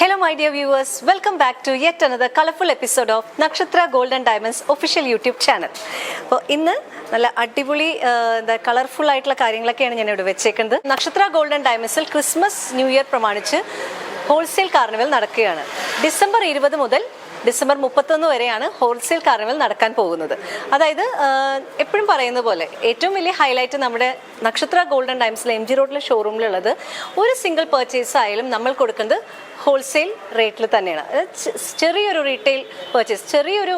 Hello, my dear viewers. Welcome back to yet another colorful episode of Nakshatra golden diamonds official YouTube channel. അപ്പോൾ ഇന്ന് നല്ല അടിപൊളി എന്താ colourful ആയിട്ടുള്ള കാര്യങ്ങളൊക്കെയാണ് ഞാൻ ഇവിടെ വെച്ചേക്കുന്നത് നക്ഷത്ര ഗോൾഡൻ ഡയമണ്ട്സിൽ ക്രിസ്മസ് ന്യൂ ഇയർ പ്രമാണിച്ച് ഹോൾസെയിൽ കാർണിവൽ നടക്കുകയാണ് ഡിസംബർ ഇരുപത് മുതൽ ഡിസംബർ മുപ്പത്തൊന്ന് വരെയാണ് ഹോൾസെയിൽ കാർണിവൽ നടക്കാൻ പോകുന്നത്. അതായത് എപ്പോഴും പറയുന്ന പോലെ ഏറ്റവും വലിയ ഹൈലൈറ്റ് നമ്മുടെ നക്ഷത്ര ഗോൾഡൻ ടൈംസിലെ എം ജി റോഡിലെ ഷോറൂമിലുള്ളത് ഒരു സിംഗിൾ പർച്ചേസ് ആയാലും നമ്മൾ കൊടുക്കുന്നത് ഹോൾസെയിൽ റേറ്റിൽ തന്നെയാണ്. ചെറിയൊരു റീറ്റെയിൽ പർച്ചേസ് ചെറിയൊരു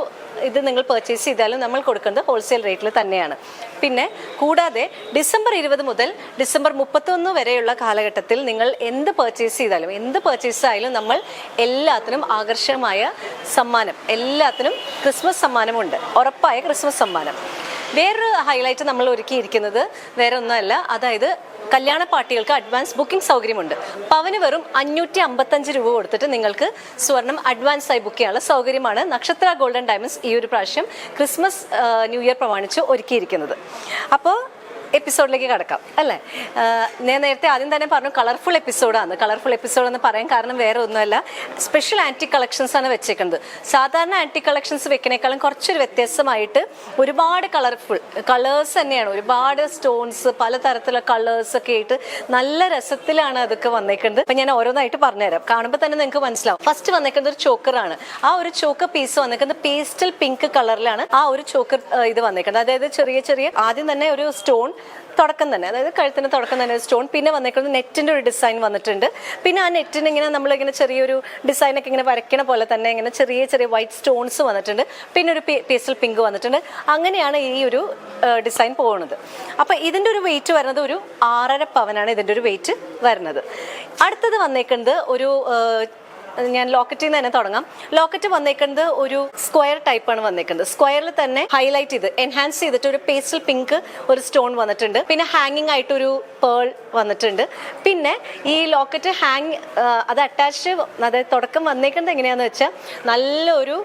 ഇത് നിങ്ങൾ പർച്ചേസ് ചെയ്താലും നമ്മൾ കൊടുക്കുന്നത് ഹോൾസെയിൽ റേറ്റിൽ തന്നെയാണ്. പിന്നെ കൂടാതെ ഡിസംബർ ഇരുപത് മുതൽ ഡിസംബർ മുപ്പത്തൊന്ന് വരെയുള്ള കാലഘട്ടത്തിൽ നിങ്ങൾ എന്ത് പർച്ചേസ് ചെയ്താലും എന്ത് പർച്ചേസ് ആയാലും നമ്മൾ എല്ലാത്തിനും ആകർഷകമായ സമ്മാനം എല്ലാത്തിനും ക്രിസ്മസ് സമ്മാനമുണ്ട്. ഉറപ്പായ ക്രിസ്മസ് സമ്മാനം. വേറൊരു ഹൈലൈറ്റ് നമ്മൾ ഒരുക്കിയിരിക്കുന്നത് വേറെ ഒന്നുമല്ല. അതായത് കല്യാണ പാർട്ടികൾക്ക് അഡ്വാൻസ് ബുക്കിംഗ് സൗകര്യമുണ്ട്. പവന് വെറും അഞ്ഞൂറ്റി അമ്പത്തഞ്ച് രൂപ കൊടുത്തിട്ട് നിങ്ങൾക്ക് സ്വർണം അഡ്വാൻസ് ആയി ബുക്ക് ചെയ്യാനുള്ള സൗകര്യമാണ് നക്ഷത്ര ഗോൾഡൻ ഡയമണ്ട്സ് ഈ ഒരു പ്രാവശ്യം ക്രിസ്മസ് ന്യൂ ഇയർ പ്രമാണിച്ച് ഒരുക്കിയിരിക്കുന്നത്. അപ്പോൾ എപ്പിസോഡിലേക്ക് കടക്കാം അല്ലേ? ഞാൻ നേരത്തെ ആദ്യം തന്നെ പറഞ്ഞു കളർഫുൾ എപ്പിസോഡാണ്. കളർഫുൾ എപ്പിസോഡ് എന്ന് പറയാൻ കാരണം വേറെ ഒന്നുമല്ല. സ്പെഷ്യൽ ആന്റി കളക്ഷൻസ് ആണ് വെച്ചേക്കുന്നത്. സാധാരണ ആന്റി കളക്ഷൻസ് വെക്കണേക്കാളും കുറച്ചൊരു വ്യത്യസ്തമായിട്ട് ഒരുപാട് കളർഫുൾ കളേഴ്സ് തന്നെയാണ്. ഒരുപാട് സ്റ്റോൺസ് പലതരത്തിലുള്ള കളേഴ്സ് ഒക്കെ ആയിട്ട് നല്ല രസത്തിലാണ് അതൊക്കെ വന്നേക്കുന്നത്. അപ്പം ഞാൻ ഓരോന്നായിട്ട് പറഞ്ഞുതരാം. കാണുമ്പോൾ തന്നെ നിങ്ങൾക്ക് മനസ്സിലാവും. ഫസ്റ്റ് വന്നേക്കുന്നത് ഒരു ചോക്കറാണ് ആ ഒരു ചോക്കർ പീസ് വന്നേക്കുന്നത് പേസ്റ്റൽ പിങ്ക് കളറിലാണ് ആ ഒരു ചോക്കർ ഇത് വന്നേക്കുന്നത്. അതായത് ചെറിയ ചെറിയ ആദ്യം തന്നെ ഒരു സ്റ്റോൺ തുടക്കം തന്നെ. അതായത് കഴുത്തിന് തുടക്കം തന്നെ സ്റ്റോൺ. പിന്നെ വന്നേക്കുന്നത് നെറ്റിന്റെ ഒരു ഡിസൈൻ വന്നിട്ടുണ്ട്. പിന്നെ ആ നെറ്റിന് ഇങ്ങനെ നമ്മളിങ്ങനെ ചെറിയൊരു ഡിസൈനൊക്കെ ഇങ്ങനെ വരയ്ക്കണ പോലെ തന്നെ ഇങ്ങനെ ചെറിയ ചെറിയ വൈറ്റ് സ്റ്റോൺസ് വന്നിട്ടുണ്ട്. പിന്നെ ഒരു പേസ്റ്റൽ പിങ്ക് വന്നിട്ടുണ്ട്. അങ്ങനെയാണ് ഈ ഒരു ഡിസൈൻ പോകുന്നത് അപ്പോൾ ഇതിന്റെ ഒരു വെയിറ്റ് വരുന്നത് ഒരു ആറര പവനാണ് ഇതിന്റെ ഒരു വെയിറ്റ് വരുന്നത്. അടുത്തത് വന്നേക്കുന്നത് ഒരു ഞാൻ ലോക്കറ്റിൽ നിന്ന് തന്നെ തുടങ്ങാം. ലോക്കറ്റ് വന്നേക്കുന്നത് ഒരു സ്ക്വയർ ടൈപ്പാണ് വന്നേക്കുന്നത്. സ്ക്വയറിൽ തന്നെ ഹൈലൈറ്റ് ചെയ്ത് എൻഹാൻസ് ചെയ്തിട്ട് ഒരു പേസ്റ്റൽ പിങ്ക് ഒരു സ്റ്റോൺ വന്നിട്ടുണ്ട്. പിന്നെ ഹാങ്ങിങ് ആയിട്ടൊരു പേൾ വന്നിട്ടുണ്ട്. പിന്നെ ഈ ലോക്കറ്റ് ഹാങ് അത് അറ്റാച്ച് അതായത് തുടക്കം വന്നേക്കുന്നത് എങ്ങനെയാണെന്ന് വെച്ചാൽ നല്ലൊരു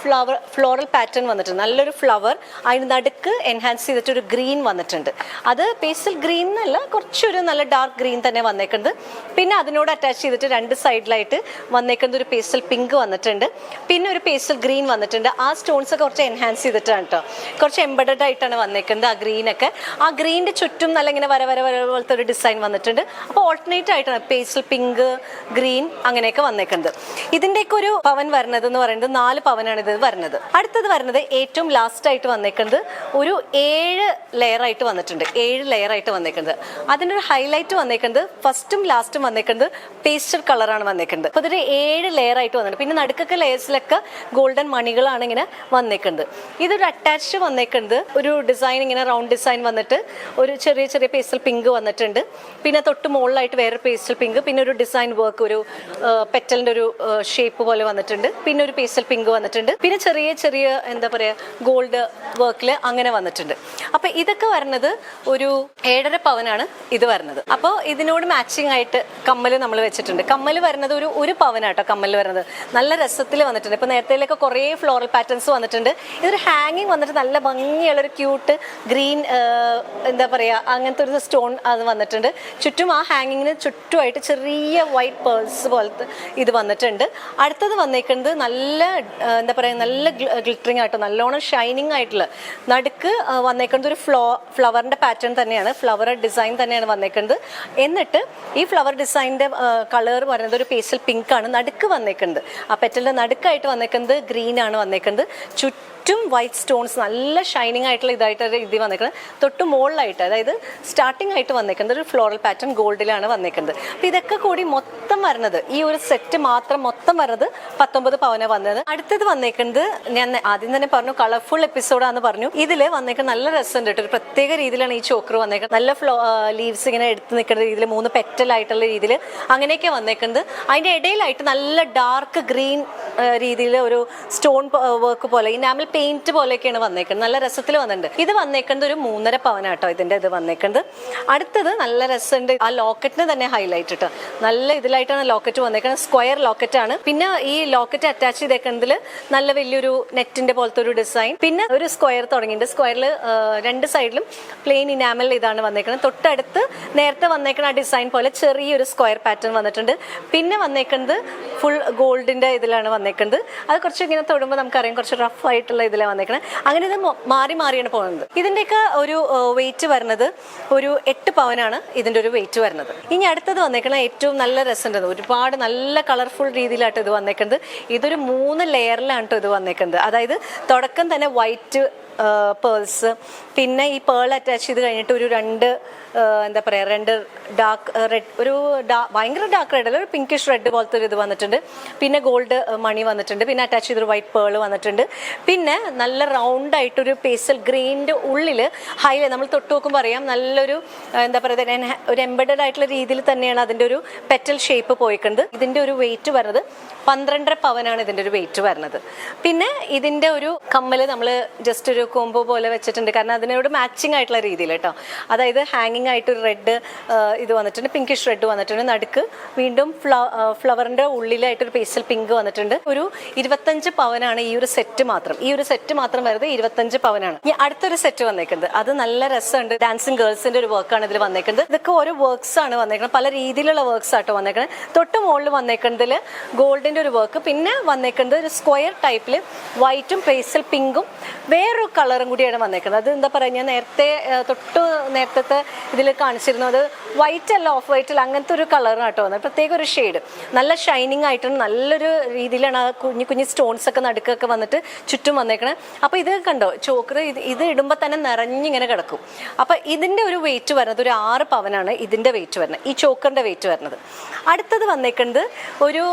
ഫ്ലവർ ഫ്ലോറൽ പാറ്റേൺ വന്നിട്ടുണ്ട്. നല്ലൊരു ഫ്ലവർ അതിന് നടുക്ക് എൻഹാൻസ് ചെയ്തിട്ട് ഒരു ഗ്രീൻ വന്നിട്ടുണ്ട്. അത് പേസ്റ്റൽ ഗ്രീൻ എന്നല്ല കുറച്ചൊരു നല്ല ഡാർക്ക് ഗ്രീൻ തന്നെ വന്നേക്കുന്നത്. പിന്നെ അതിനോട് അറ്റാച്ച് ചെയ്തിട്ട് രണ്ട് സൈഡിലായിട്ട് വന്നേക്കുന്നത് ഒരു പേസ്റ്റൽ പിങ്ക് വന്നിട്ടുണ്ട്. പിന്നെ ഒരു പേസ്റ്റൽ ഗ്രീൻ വന്നിട്ടുണ്ട്. ആ സ്റ്റോൺസ് ഒക്കെ കുറച്ച് എൻഹാൻസ് ചെയ്തിട്ടാണ് കേട്ടോ കുറച്ച് എംബഡഡ് ആയിട്ടാണ് വന്നേക്കുന്നത് ആ ഗ്രീനൊക്കെ ആ ഗ്രീനിന്റെ ചുറ്റും നല്ല ഇങ്ങനെ വര വര വര പോലത്തെ ഒരു ഡിസൈൻ വന്നിട്ടുണ്ട്. അപ്പോൾ ഓൾട്ടർനേറ്റ് ആയിട്ടാണ് പേസ്റ്റൽ പിങ്ക് ഗ്രീൻ അങ്ങനെയൊക്കെ വന്നേക്കുന്നത്. ഇതിന്റെയൊക്കെ ഒരു പവൻ വരുന്നത് എന്ന് പറയുന്നത് നാല് പവനാണ് ഇത് വരുന്നത്. അടുത്തത് വരുന്നത് ഏറ്റവും ലാസ്റ്റ് ആയിട്ട് വന്നേക്കുന്നത് ഒരു ഏഴ് ലെയർ ആയിട്ട് വന്നിട്ടുണ്ട്. ഏഴ് ലെയർ ആയിട്ട് വന്നേക്കുന്നത്. അതിന്റെ ഒരു ഹൈലൈറ്റ് വന്നേക്കുന്നത് ഫസ്റ്റും ലാസ്റ്റും വന്നേക്കുന്നത് പേസ്റ്റൽ കളറാണ് വന്നേക്കുന്നത്. അപ്പോൾ ഇതൊരു ഏഴ് ലെയർ ആയിട്ട് വന്നിട്ടുണ്ട്. പിന്നെ നടുക്കൊക്കെ ലെയർസിലൊക്കെ ഗോൾഡൻ മണികളാണ് ഇങ്ങനെ വന്നേക്കുന്നത്. ഇതൊരു അറ്റാച്ച് വന്നേക്കുന്നത്. ഒരു ഡിസൈൻ ഇങ്ങനെ റൗണ്ട് ഡിസൈൻ വന്നിട്ട് ഒരു ചെറിയ ചെറിയ പേസ്റ്റൽ പിങ്ക് വന്നിട്ടുണ്ട്. പിന്നെ തൊട്ട് മുകളിലായിട്ട് വേറെ പേസ്റ്റൽ പിങ്ക് പിന്നെ ഒരു ഡിസൈൻ വർക്ക് ഒരു പെറ്റലിന്റെ ഒരു ഷേപ്പ് പോലെ വന്നിട്ടുണ്ട്. പിന്നെ ഒരു പേസ്റ്റൽ പിങ്ക് വന്നിട്ടുണ്ട്. പിന്നെ ചെറിയ ചെറിയ എന്താ പറയുക ഗോൾഡ് വർക്കിൽ അങ്ങനെ വന്നിട്ടുണ്ട്. അപ്പോൾ ഇതൊക്കെ വരുന്നത് ഒരു ഏഴര പവനാണ് ഇത് വരുന്നത്. അപ്പോൾ ഇതിനോട് മാച്ചിങ് ആയിട്ട് കമ്മൽ നമ്മൾ വെച്ചിട്ടുണ്ട്. കമ്മൽ വരുന്നത് ഒരു ഒരു പവനാട്ടോ കമ്മൽ വരുന്നത്. നല്ല രസത്തിൽ വന്നിട്ടുണ്ട്. ഇപ്പോൾ നേരത്തേലൊക്കെ കുറേ ഫ്ലോറൽ പാറ്റേൺസ് വന്നിട്ടുണ്ട്. ഇതൊരു ഹാങ്ങിങ് വന്നിട്ട് നല്ല ഭംഗിയുള്ള ഒരു ക്യൂട്ട് ഗ്രീൻ എന്താ പറയുക അങ്ങനത്തെ ഒരു സ്റ്റോൺ അത് വന്നിട്ടുണ്ട്. ചുറ്റും ആ ഹാങ്ങിങ്ങിന് ചുറ്റുമായിട്ട് ചെറിയ വൈറ്റ് പേൾസ് പോലത്തെ ഇത് വന്നിട്ടുണ്ട്. അടുത്തത് വന്നേക്കുന്നത് നല്ല എന്താ പറയുക നല്ല ഗ്ലിറ്ററിങ് ആയിട്ടോ നല്ലോണം ഷൈനിങ് ആയിട്ടുള്ള നടുക്ക് ആ, വന്നേക്കുന്നത് ഒരു ഫ്ലോ ഫ്ലവറിന്റെ പാറ്റേൺ തന്നെയാണ്. ഫ്ലവർ ഡിസൈൻ തന്നെയാണ് വന്നേക്കുന്നത്. എന്നിട്ട് ഈ ഫ്ലവർ ഡിസൈനിന്റെ കളർ പറയുന്നത് ഒരു പേസ്റ്റൽ പിങ്ക് ആണ് നടുക്ക് വന്നേക്കുന്നത്. ആ പെറ്റലിന്റെ നടുക്കായിട്ട് വന്നേക്കുന്നത് ഗ്രീൻ ആണ് വന്നേക്കുന്നത്. ചുറ്റും വൈറ്റ് സ്റ്റോൺസ് നല്ല ഷൈനിങ് ആയിട്ടുള്ള ഇതായിട്ട് ഒരു ഇത് വന്നേക്കുന്നത് തൊട്ട് മുകളിലായിട്ട് അതായത് സ്റ്റാർട്ടിംഗ് ആയിട്ട് വന്നേക്കുന്നത് ഒരു ഫ്ലോറൽ പാറ്റേൺ ഗോൾഡിലാണ് വന്നേക്കുന്നത് അപ്പോൾ ഇതൊക്കെ കൂടി മൊത്തം വരുന്നത് ഈ ഒരു സെറ്റ് മാത്രം മൊത്തം വരുന്നത് പത്തൊമ്പത് പവന വന്നത്. അടുത്തത് വന്നേക്കുന്നത് ഞാൻ ആദ്യം തന്നെ പറഞ്ഞു കളർഫുൾ എപ്പിസോഡാന്ന് പറഞ്ഞു. ഇതിൽ വന്നേക്കുന്നത് നല്ല രസമുണ്ട് കേട്ടോ. ഒരു പ്രത്യേക രീതിയിലാണ് ഈ ചോക്കർ വന്നേക്കുന്നത് നല്ല ഫ്ലോ ലീവ്സ് ഇങ്ങനെ എടുത്ത് നിൽക്കുന്ന രീതിയിൽ മൂന്ന് പെറ്റലായിട്ടുള്ള രീതിയിൽ അങ്ങനെയൊക്കെ വന്നേക്കുന്നത് അതിന്റെ ഇടയിലായിട്ട് നല്ല ഡാർക്ക് ഗ്രീൻ രീതിയിൽ ഒരു സ്റ്റോൺ വർക്ക് പോലെ ഈ നാമിൽ പെയിന്റ് പോലെയൊക്കെയാണ് വന്നേക്കുന്നത്. നല്ല രസത്തിൽ വന്നിട്ടുണ്ട്. ഇത് വന്നേക്കുന്നത് ഒരു മൂന്നര പവനാട്ടോ ഇതിന്റെ ഇത് വന്നേക്കുന്നത്. അടുത്തത് നല്ല രസമുണ്ട്. ആ ലോക്കറ്റിന് തന്നെ ഹൈലൈറ്റ് ഇട്ടോ. നല്ല ഇതിലായിട്ടാണ് ലോക്കറ്റ് വന്നേക്കുന്നത്. സ്ക്വയർ ലോക്കറ്റ് ആണ്. പിന്നെ ഈ ലോക്കറ്റ് അറ്റാച്ച് ചെയ്തേക്കുന്നതിൽ നല്ല വലിയൊരു നെറ്റിന്റെ പോലത്തെ ഒരു ഡിസൈൻ പിന്നെ ഒരു സ്ക്വയർ തുടങ്ങിയിട്ടുണ്ട്. സ്ക്വയറിൽ രണ്ട് സൈഡിലും പ്ലെയിൻ ഇനാമൽ ഇതാണ് വന്നേക്കുന്നത്. തൊട്ടടുത്ത് നേരത്തെ വന്നേക്കുന്ന ആ ഡിസൈൻ പോലെ ചെറിയൊരു സ്ക്വയർ പാറ്റേൺ വന്നിട്ടുണ്ട്. പിന്നെ വന്നേക്കുന്നത് ഫുൾ ഗോൾഡിന്റെ ഇതിലാണ് വന്നേക്കുന്നത്. അത് കുറച്ച് ഇങ്ങനെ തൊടുമ്പോൾ നമുക്കറിയാം. കുറച്ച് റഫ് ആയിട്ടുള്ള ഇതിലാണ് വന്നേക്കുന്നത് അങ്ങനെ ഇത് മാറി മാറിയാണ് പോകുന്നത്. ഇതിന്റെയൊക്കെ ഒരു വെയിറ്റ് വരുന്നത് ഒരു എട്ട് പവനാണ് ഇതിന്റെ ഒരു വെയിറ്റ് വരുന്നത്. ഇനി അടുത്തത് വന്നേക്കണ ഏറ്റവും നല്ല രസമുണ്ടത് ഒരുപാട് നല്ല കളർഫുൾ രീതിയിലായിട്ട് ഇത് വന്നേക്കുന്നത് ഇതൊരു മൂന്ന് ലെയറിലാണ് ഇത് വന്നേക്കുന്നത് അതായത് തുടക്കം തന്നെ വൈറ്റ് പേൾസ് പിന്നെ ഈ പേൾ അറ്റാച്ച് ചെയ്ത് കഴിഞ്ഞിട്ട് ഒരു രണ്ട് എന്താ പറയുക രണ്ട് ഡാർക്ക് റെഡ് ഒരു ഭയങ്കര ഡാർക്ക് റെഡ് അല്ല ഒരു പിങ്കിഷ് റെഡ് പോലത്തെ ഒരു ഇത് വന്നിട്ടുണ്ട്. പിന്നെ ഗോൾഡ് മണി വന്നിട്ടുണ്ട്. പിന്നെ അറ്റാച്ച് ചെയ്തൊരു വൈറ്റ് പേൾ വന്നിട്ടുണ്ട്. പിന്നെ നല്ല റൗണ്ട് ആയിട്ടൊരു പേസൽ ഗ്രീനിന്റെ ഉള്ളിൽ ഹൈലൈ നമ്മൾ തൊട്ട് നോക്കുമ്പോൾ അറിയാം നല്ലൊരു എന്താ പറയുക ഒരു എംബഡഡ് ആയിട്ടുള്ള രീതിയിൽ തന്നെയാണ് അതിന്റെ ഒരു പെറ്റൽ ഷേപ്പ് പോയിക്കുന്നത് ഇതിന്റെ ഒരു വെയിറ്റ് വരുന്നത് പന്ത്രണ്ടര പവനാണ് ഇതിന്റെ ഒരു വെയിറ്റ് വരുന്നത്. പിന്നെ ഇതിന്റെ ഒരു കമ്മൽ നമ്മൾ ജസ്റ്റ് ഒരു കോംബോ പോലെ വെച്ചിട്ടുണ്ട്. കാരണം അതിനോട് മാച്ചിങ് ആയിട്ടുള്ള രീതിയിൽ കേട്ടോ അതായത് ഹാങ്ങിങ് ആയിട്ട് ഒരു റെഡ് ഇത് വന്നിട്ടുണ്ട്. പിങ്കിഷ് റെഡ് വന്നിട്ടുണ്ട്. നടുക്ക് വീണ്ടും ഫ്ലവറിന്റെ ഉള്ളിലായിട്ട് ഒരു പേസ്റ്റൽ പിങ്ക് വന്നിട്ടുണ്ട്. ഒരു ഇരുപത്തഞ്ച് പവനാണ് ഈ ഒരു സെറ്റ് മാത്രം. ഈ ഒരു സെറ്റ് മാത്രം വരുന്നത് ഇരുപത്തഞ്ച് പവനാണ്. ഇനി അടുത്തൊരു സെറ്റ് വന്നേക്കുന്നത്. അത് നല്ല രസമുണ്ട്. ഡാൻസിങ് ഗേൾസിന്റെ ഒരു വർക്കാണ് ഇതിൽ വന്നേക്കുന്നത്. ഇതൊക്കെ ഓരോ വർക്ക്സ് ആണ് വന്നേക്കുന്നത്. പല രീതിയിലുള്ള വർക്ക്സ് ആട്ടോ വന്നേക്കുന്നത്. തൊട്ട് മുകളിൽ വന്നേക്കുന്നതിൽ ഗോൾഡിന്റെ ഒരു വർക്ക് പിന്നെ വന്നേക്കുന്നത് ഒരു സ്ക്വയർ ടൈപ്പിൽ വൈറ്റും പേസ്റ്റൽ പിങ്കും വേറൊരു കളറും കൂടിയാണ് വന്നേക്കുന്നത്. അത് എന്താ പറയുക ഞാൻ നേരത്തെ തൊട്ട് നേരത്തെ ഇതിൽ കാണിച്ചിരുന്നത് വൈറ്റ് അല്ല ഓഫ് വൈറ്റ് അല്ല അങ്ങനത്തെ ഒരു കളറാണ് കേട്ടോ. പ്രത്യേക ഒരു ഷെയ്ഡ് നല്ല ഷൈനിങ് ആയിട്ടാണ് നല്ലൊരു രീതിയിലാണ് ആ കുഞ്ഞു കുഞ്ഞു സ്റ്റോൺസ് ഒക്കെ നടുക്കൊക്കെ വന്നിട്ട് ചുറ്റും വന്നേക്കണേ. അപ്പോൾ ഇത് കണ്ടോ ചോക്കർ ഇത് ഇത് ഇടുമ്പോൾ തന്നെ നിറഞ്ഞിങ്ങനെ കിടക്കും. അപ്പോൾ ഇതിന്റെ ഒരു വെയിറ്റ് വരുന്നത് ഒരു ആറ് പവനാണ് ഇതിന്റെ വെയിറ്റ് വരുന്നത് ഈ ചോക്കറിന്റെ വെയിറ്റ് വരുന്നത്. അടുത്തത് വന്നേക്കുന്നത് ഒരു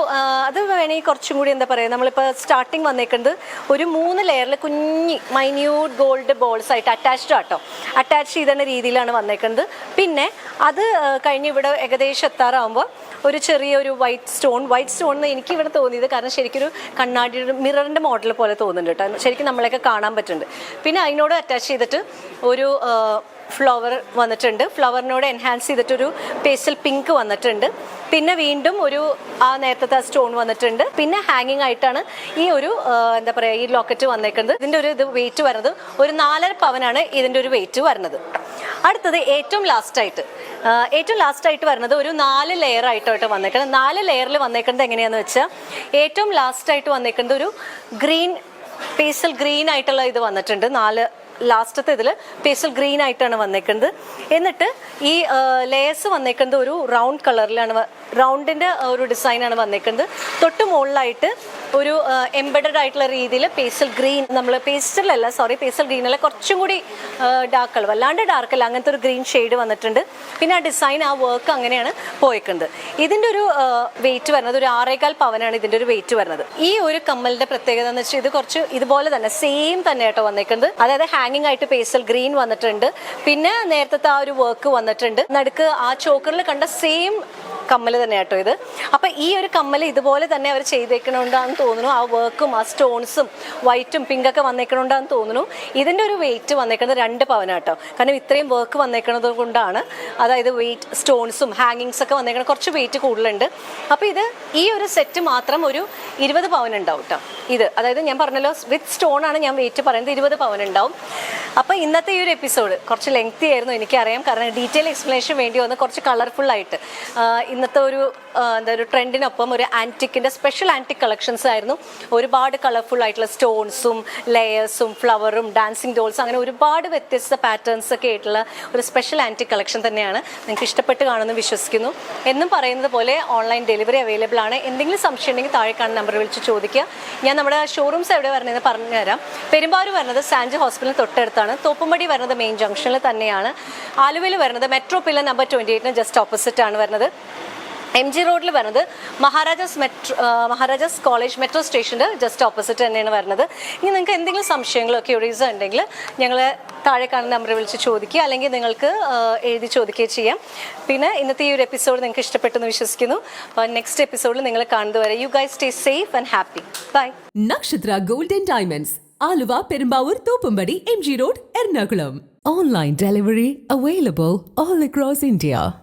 അത് വേണമെങ്കിൽ കുറച്ചും കൂടി എന്താ പറയുക നമ്മളിപ്പോൾ സ്റ്റാർട്ടിങ് വന്നേക്കുന്നത് ഒരു മൂന്ന് ലെയറിൽ കുഞ്ഞി മൈന്യൂട്ട് ഗോൾഡ് ബോൾസ് ആയിട്ട് അറ്റാച്ച്ഡ് ആട്ടോ. അറ്റാച്ച് ചെയ്തേണ്ട രീതിയിലാണ് വന്നേക്കുന്നത് പിന്നെ അത് കഴിഞ്ഞ് ഇവിടെ ഏകദേശം എത്താറാകുമ്പോൾ ഒരു ചെറിയ ഒരു വൈറ്റ് സ്റ്റോൺ വൈറ്റ് സ്റ്റോൺ എന്ന് എനിക്ക് ഇവിടെ തോന്നിയത് കാരണം ശരിക്കും ഒരു കണ്ണാടിയുടെ മിററിന്റെ മോഡൽ പോലെ തോന്നുന്നുണ്ട് കേട്ടോ. ശരിക്കും നമ്മളെയൊക്കെ കാണാൻ പറ്റുന്നുണ്ട്. പിന്നെ അതിനോട് അറ്റാച്ച് ചെയ്തിട്ട് ഒരു ഫ്ലവർ വന്നിട്ടുണ്ട്. ഫ്ലവറിനോട് എൻഹാൻസ് ചെയ്തിട്ടൊരു പേസ്റ്റൽ പിങ്ക് വന്നിട്ടുണ്ട്. പിന്നെ വീണ്ടും ഒരു ആ നേരത്തെ സ്റ്റോൺ വന്നിട്ടുണ്ട്. പിന്നെ ഹാങ്ങിങ് ആയിട്ടാണ് ഈ ഒരു എന്താ പറയുക ഈ ലോക്കറ്റ് വന്നേക്കുന്നത്. ഇതിന്റെ ഒരു ഇത് വെയിറ്റ് വരുന്നത് ഒരു നാലര പവനാണ് ഇതിന്റെ ഒരു വെയിറ്റ് വരുന്നത്. അടുത്തത് ഏറ്റവും ലാസ്റ്റ് ആയിട്ട് ഏറ്റവും ലാസ്റ്റ് ആയിട്ട് വരുന്നത് ഒരു നാല് ലെയർ ആയിട്ടോട്ട് വന്നേക്കുന്നത് നാല് ലെയറിൽ വന്നേക്കുന്നത് എങ്ങനെയാന്ന് വെച്ചാൽ ഏറ്റവും ലാസ്റ്റ് ആയിട്ട് വന്നേക്കുന്നത് ഒരു ഗ്രീൻ പേസൽ ഗ്രീൻ ആയിട്ടുള്ള ഇത് വന്നിട്ടുണ്ട്. നാല് ലാസ്റ്റത്തെ ഇതിൽ പേസ്റ്റൽ ഗ്രീൻ ആയിട്ടാണ് വന്നേക്കുന്നത് എന്നിട്ട് ഈ ലേസ് വന്നേക്കുന്നത് ഒരു റൗണ്ട് കളറിലാണ് റൗണ്ടിന്റെ ഒരു ഡിസൈനാണ് വന്നേക്കുന്നത്. തൊട്ട് മുകളിലായിട്ട് ഒരു എംബഡഡ് ആയിട്ടുള്ള രീതിയിൽ പേസ്റ്റൽ ഗ്രീൻ നമ്മൾ പേസ്റ്റലല്ല സോറി പേസ്റ്റൽ ഗ്രീൻ അല്ല കുറച്ചും കൂടി ഡാർക്ക് കളർ വല്ലാണ്ട് ഡാർക്ക് അല്ല അങ്ങനത്തെ ഒരു ഗ്രീൻ ഷെയ്ഡ് വന്നിട്ടുണ്ട്. പിന്നെ ആ ഡിസൈൻ ആ വർക്ക് അങ്ങനെയാണ് പോയിക്കുന്നത്. ഇതിന്റെ ഒരു വെയിറ്റ് വരുന്നത് ഒരു ആറേകാൽ പവനാണ് ഇതിന്റെ ഒരു വെയിറ്റ് വരുന്നത്. ഈ ഒരു കമ്മലിന്റെ പ്രത്യേകത എന്ന് വെച്ചാൽ ഇത് കുറച്ച് ഇതുപോലെ തന്നെ സെയിം തന്നെ ആട്ടോ വന്നേക്കുന്നത്. അതായത് ഹാങ്ങിങ് ആയിട്ട് പേസ്റ്റൽ ഗ്രീൻ വന്നിട്ടുണ്ട്. പിന്നെ നേരത്തെ ആ ഒരു വർക്ക് വന്നിട്ടുണ്ട്. നടുക്ക് ആ ചോക്കറിൽ കണ്ട സെയിം കമ്മൽ തന്നെ കേട്ടോ ഇത്. അപ്പൊ ഈ ഒരു കമ്മൽ ഇതുപോലെ തന്നെ അവർ ചെയ്തേക്കണോണ്ടാന്ന് തോന്നുന്നു. ആ വർക്കും ആ സ്റ്റോൺസും വൈറ്റും പിങ്കൊക്കെ വന്നേക്കണോണ്ടാന്ന് തോന്നുന്നു. ഇതിന്റെ ഒരു വെയിറ്റ് വന്നേക്കുന്നത് രണ്ട് പവനാട്ടോ കാരണം ഇത്രയും വർക്ക് വന്നേക്കണത് കൊണ്ടാണ്. അതായത് വെയിറ്റ് സ്റ്റോൺസും ഹാങ്ങിങ്സ് ഒക്കെ വന്നേക്കണ കുറച്ച് വെയിറ്റ് കൂടുതലുണ്ട്. അപ്പോൾ ഇത് ഈ ഒരു സെറ്റ് മാത്രം ഒരു ഇരുപത് പവൻ ഉണ്ടാവും കേട്ടോ. ഇത് അതായത് ഞാൻ പറഞ്ഞല്ലോ വിത്ത് സ്റ്റോൺ ആണ് ഞാൻ വെയിറ്റ് പറയുന്നത് ഇരുപത് പവൻ ഉണ്ടാവും അപ്പോൾ ഇന്നത്തെ ഈ ഒരു എപ്പിസോഡ് കുറച്ച് ലെങ്തി ആയിരുന്നു എനിക്കറിയാം. കാരണം ഡീറ്റെയിൽ എക്സ്പ്ലനേഷൻ വേണ്ടി വന്ന് കുറച്ച് കളർഫുൾ ആയിട്ട്. ഇന്നത്തെ ഒരു എന്താ ഒരു ട്രെൻഡിനൊപ്പം ഒരു ആന്റിക്കിന്റെ സ്പെഷ്യൽ ആന്റിക് കളക്ഷൻസ് ആയിരുന്നു. ഒരുപാട് കളർഫുൾ ആയിട്ടുള്ള സ്റ്റോൺസും ലെയേഴ്സും ഫ്ലവറും ഡാൻസിങ് ഡോൾസും അങ്ങനെ ഒരുപാട് വ്യത്യസ്ത പാറ്റേൺസ് ഒക്കെ ആയിട്ടുള്ള ഒരു സ്പെഷ്യൽ ആന്റിക് കളക്ഷൻ തന്നെയാണ്. നിങ്ങൾക്ക് ഇഷ്ടപ്പെട്ട് കാണുമെന്ന് വിശ്വസിക്കുന്നു. എന്നും പറയുന്നത് പോലെ ഓൺലൈൻ ഡെലിവറി അവൈലബിൾ ആണ്. എന്തെങ്കിലും സംശയം ഉണ്ടെങ്കിൽ താഴെ കാണുന്ന നമ്പർ വിളിച്ച് ചോദിക്കുക. ഞാൻ നമ്മുടെ ഷോറൂംസ് എവിടെ വരണമെന്ന് പറഞ്ഞുതരാം. പെരുമ്പാവൂർ വരുന്നത് സാൻജു ഹോസ്പിറ്റലിന് തൊട്ടടുത്താണ്. തോപ്പുംപടി വരുന്നത് മെയിൻ ജംഗ്ഷനിൽ തന്നെയാണ്. ആലുവയിൽ വരുന്നത് മെട്രോ പില്ല നമ്പർ ട്വന്റി എയ്റ്റിന് ജസ്റ്റ് ഓപ്പോസിറ്റ് ആണ് വരുന്നത്. എം ജി റോഡിൽ വരുന്നത് Maharajas metro Maharajas college metro സ്റ്റേഷന്റെ ജസ്റ്റ് ഓപ്പോസിറ്റ് തന്നെയാണ് വരുന്നത് ഇനി നിങ്ങൾക്ക് എന്തെങ്കിലും സംശയങ്ങളോ ക്യൂറീസോ ഉണ്ടെങ്കിൽ ഞങ്ങൾ താഴെ കാണുന്ന നമ്പറിൽ വിളിച്ച് ചോദിക്കുക. അല്ലെങ്കിൽ നിങ്ങൾക്ക് എഴുതി ചോദിക്കുകയോ ചെയ്യാം. പിന്നെ ഇന്നത്തെ ഈ ഒരു എപ്പിസോഡ് നിങ്ങൾക്ക് ഇഷ്ടപ്പെട്ടെന്ന് വിശ്വസിക്കുന്നു. നെക്സ്റ്റ് എപ്പിസോഡിൽ നിങ്ങൾ കാണുന്നതുവരെ you guys stay safe and happy bye Nakshatra golden diamonds Aluva Perumbavoor Thoppumpady M G road Ernakulam. Online delivery available all across India